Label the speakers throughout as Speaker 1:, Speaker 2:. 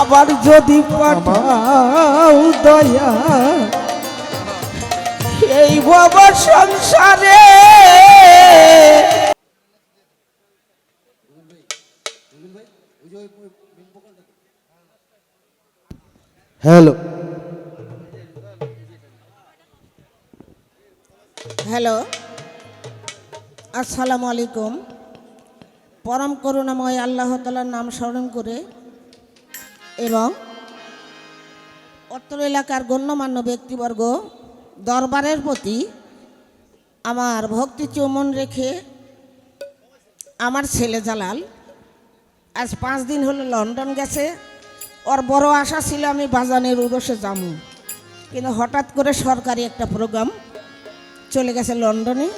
Speaker 1: আবার যদি পাঠাও দয়া এই বাবা সংসারে। হ্যালো।
Speaker 2: হ্যালো। আসসালামু আলাইকুম। পরম করুণাময় আল্লাহ তালার নাম স্মরণ করে এবং অত্র এলাকার গণ্যমান্য ব্যক্তিবর্গ দরবারের প্রতি আমার ভক্তি চৌমন রেখে আমার ছেলে জালাল আজ পাঁচ দিন হলো লন্ডন গেছে। ওর বড় আশা ছিল আমি বাজানের উরসে যাব। কিন্তু হঠাৎ করে সরকারি একটা প্রোগ্রাম চলে গেছে লন্ডনে।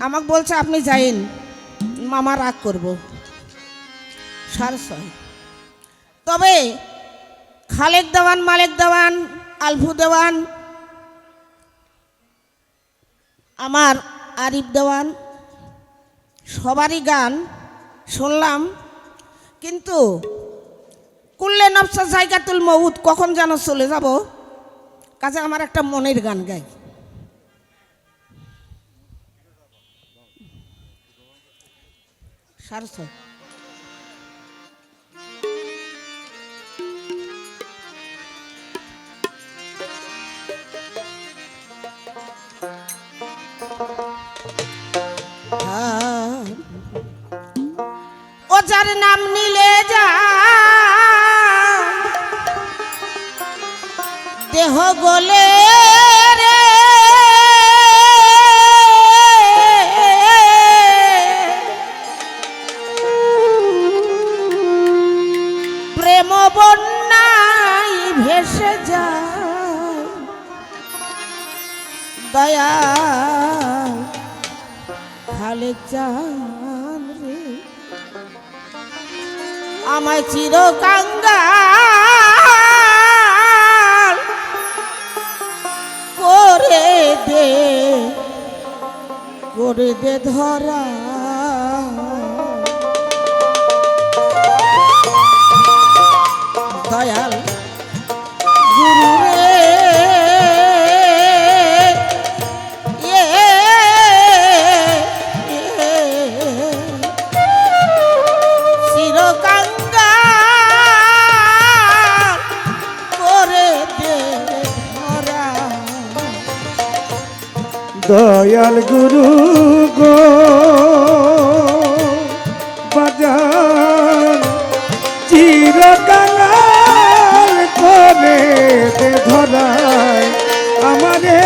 Speaker 2: আমাকে বলছে, আপনি যাইন, মামা রাগ করব। সাড়ে ছয়। তবে খালেক দেওয়ান, মালেক দেওয়ান, আলফু দেওয়ান, আমার আরিফ দেওয়ান, সবারই গান শুনলাম। কিন্তু কুল্লে নবসা জায়গাতুল মৌত কখন যেন চলে যাব? কাজে আমার একটা মনের গান গাই। সাড়ে যার নাম নিলে যা দেহ গলে রে। প্রেম বন্যায় ভেসে যায়। দয়া খালে চান। আমায় চির করে দে করে দে ধরা। দয়াল
Speaker 1: দয়াল গুরু গো, বাজান চিরকাল করে দে ধরায় আমারে।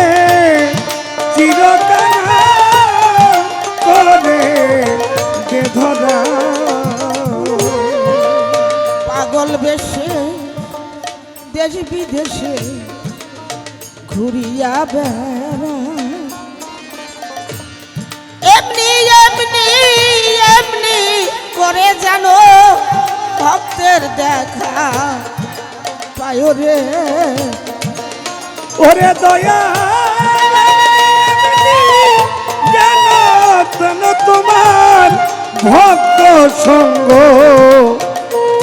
Speaker 1: চিরকাল করে দে
Speaker 2: পাগল বেশে, দেশ বিদেশে ঘুরিয়া বেড়া এমনি এমনি এমনি করে জানো ভক্তের দেখা পায় রে
Speaker 1: ওরে দয়া তেন তোমার ভক্ত সঙ্গ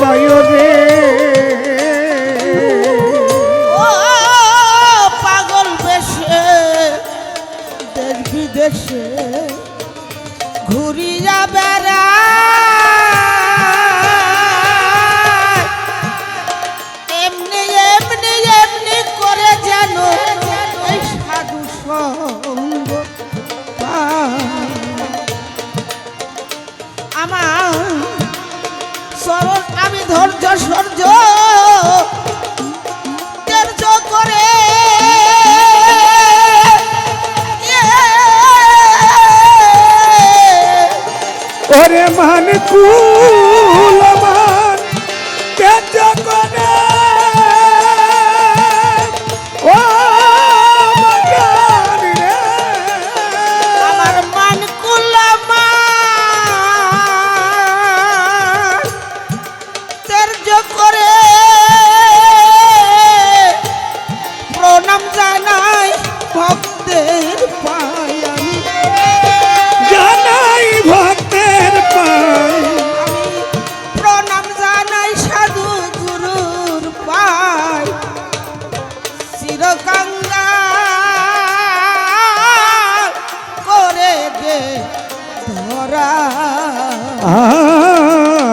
Speaker 1: পায় রে
Speaker 2: ঘুরিয়া
Speaker 1: ওরে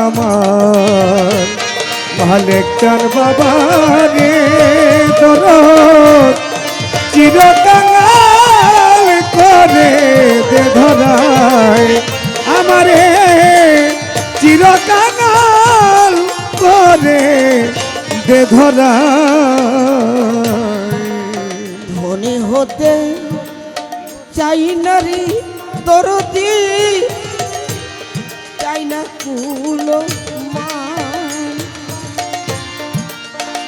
Speaker 2: আমার।
Speaker 1: মালিক চান বাবা রে দরদ চিরকাঙাল করে দে ধরায় আমারে। চিরকাঙাল করে দে ধরায়।
Speaker 2: ধনী হতে চাই নারী দরদি চাই না কুলো মান।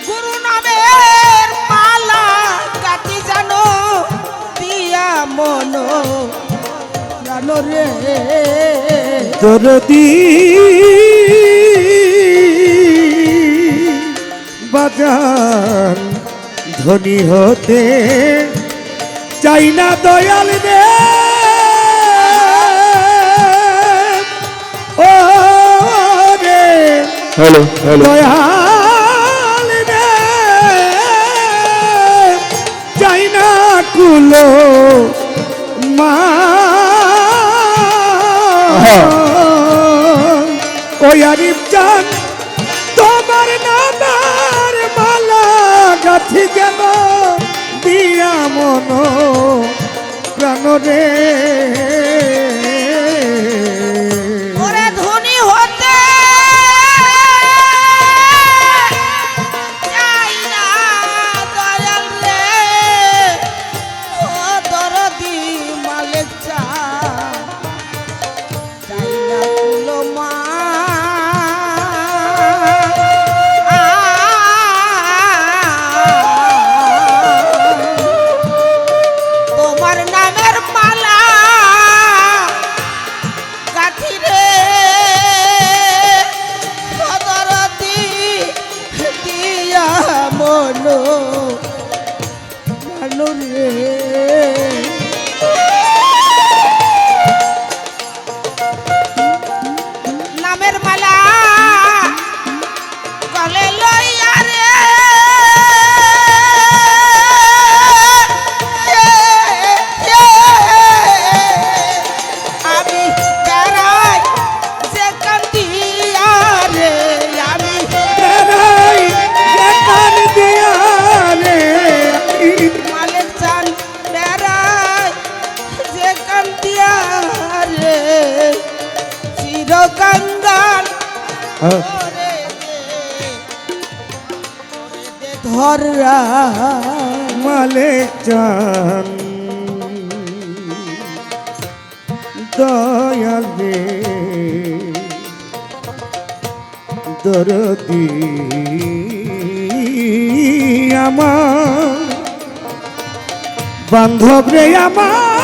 Speaker 2: গুরু নামের মালা কাটি জানো? দিয়া মন জানো রে।
Speaker 1: দরদি। বাজান ধনী হতে চাই না দয়াল রে।
Speaker 3: হ্যালো হ্যালো
Speaker 1: দয়াল রে চাই না কুলো মা।
Speaker 3: আহা।
Speaker 1: ওই আরিফ চান তোমার নামার মালা গাথি গেল দিয়া মন প্রাণ রে।
Speaker 2: ধরা
Speaker 1: মালিক চান দয়াল রে দরদি আমার। বান্ধব রে আমার।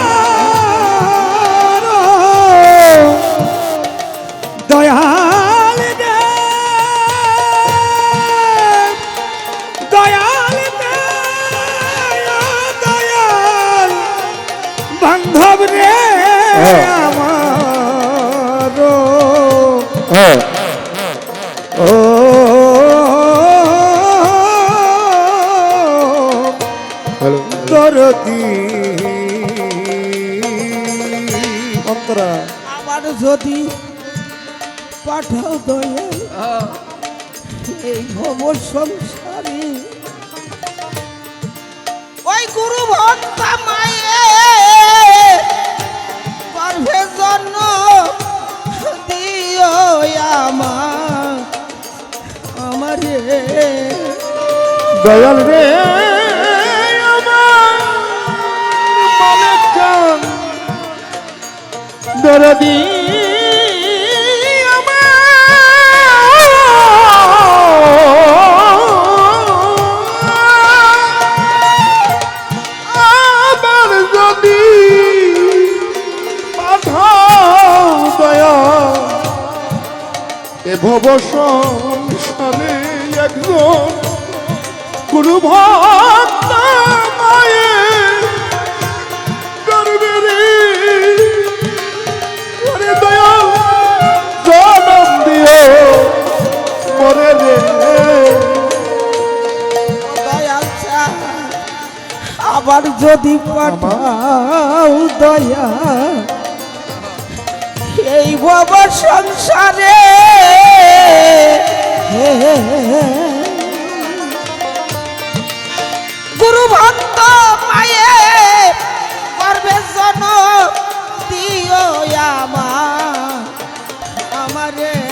Speaker 2: পাঠাও দয়াল এই ভব সংসারে। ওই গুরু ভক্ত মায়ে জন্ম দিও আমার আমারে
Speaker 3: দয়াল রে, আমার দরদি সংসারে একজন গুরু ভক্ত করে রে।
Speaker 2: আবার যদি পাঠাও দয়া। এই ভব সংসারে। গুরু ভক্ত পায়ে করবে জন দিও আমার আমারে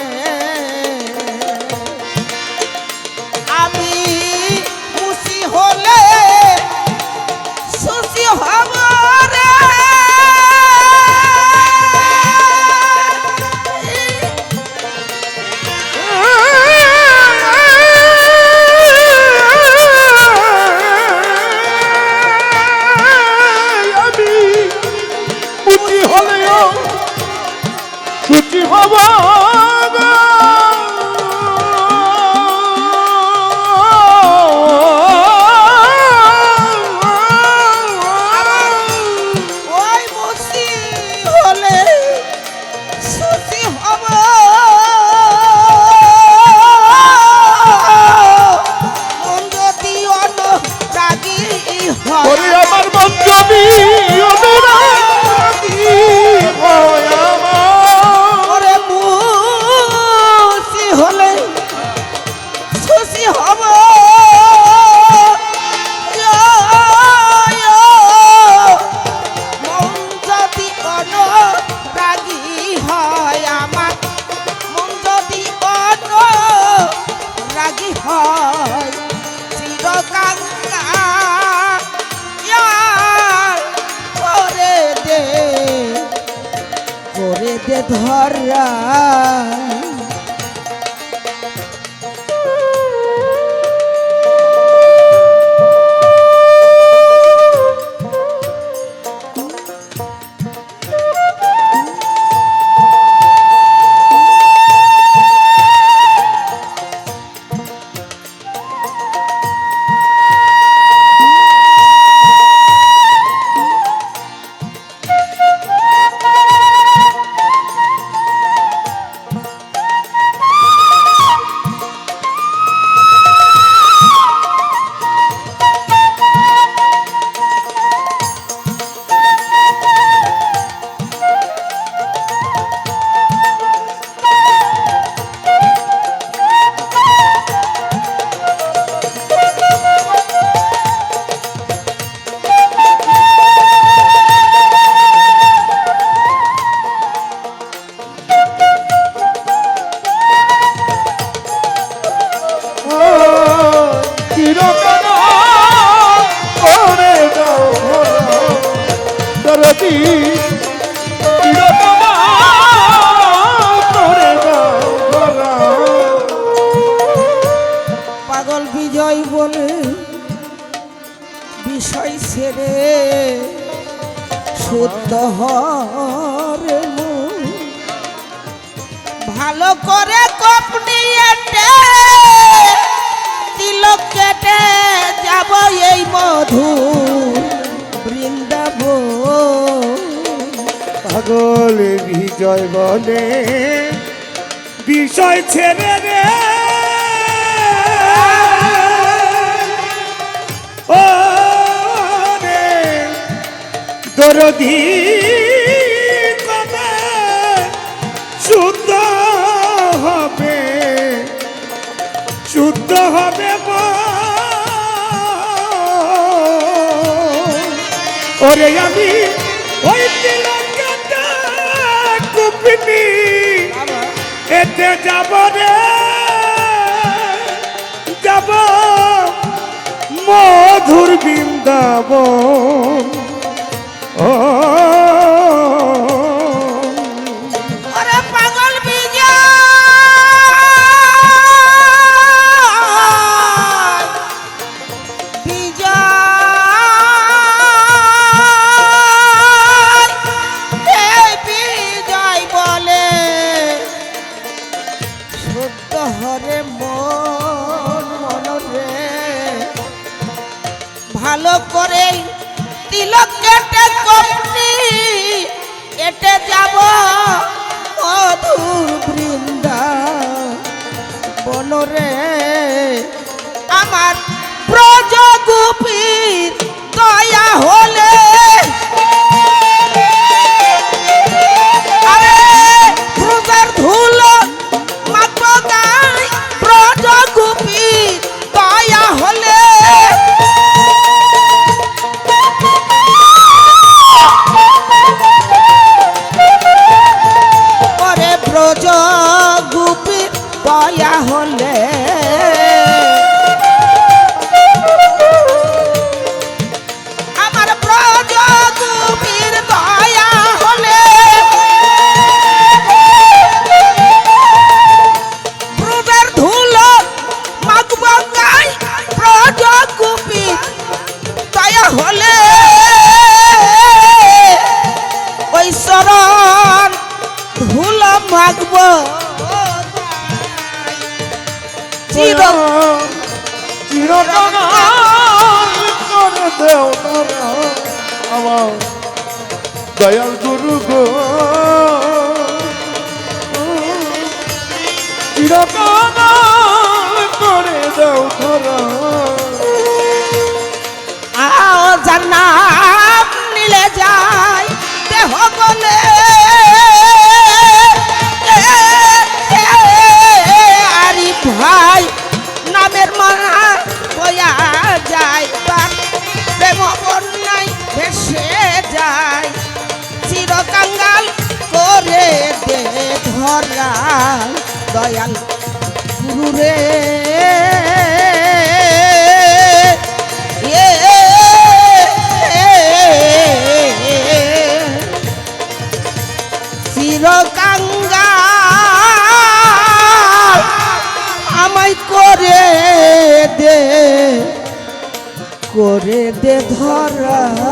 Speaker 2: ধরা ভালো করে কপ নিয়েটে তিলক কেটে যাব এই মধু বৃন্দাব
Speaker 1: পাগল বিজয় বলে বিষয় ছেড়ে রে ও রে, দরদি। শুদ্ধ হবে। ওরে আমি ওই তিলকটা এতে যাব রে যাব মধুর বৃন্দাবন ও
Speaker 3: চিরকাল করে দেও
Speaker 2: আও জান্নাত নিলে যায় দেহ গলে আরি ভাই, নামের মানা বয়া যায় তার প্রেম বন্যায় ভেসে যায়। চিরকাঙ্গাল করে দে ধরা দয়াল গুরু রে। করে দে করে দে ধরা।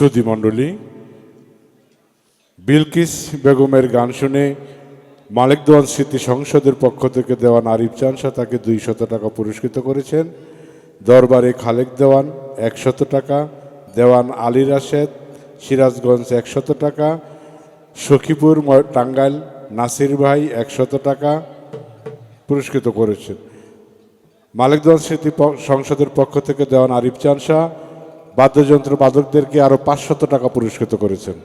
Speaker 4: সুধী মণ্ডলী, বিলকিস বেগমের গান শুনে মালিক দেওয়ান স্মৃতি সংসদের পক্ষ থেকে দেওয়ান আরিফ চানসা তাকে দুইশত টাকা পুরস্কৃত করেছেন। দরবারে খালেক দেওয়ান একশত টাকা, দেওয়ান আলী রাশেদ, সিরাজগঞ্জ একশত টাকা, সখীপুর টাঙ্গাইল নাসির ভাই একশত টাকা পুরস্কৃত করেছেন। মালিক দেওয়ান স্মৃতি সংসদের পক্ষ থেকে দেওয়ান আরিফ চানসা বাদ্যযন্ত্র বাদকদেরকে আরও পাঁচশত টাকা পুরস্কৃত করেছেন।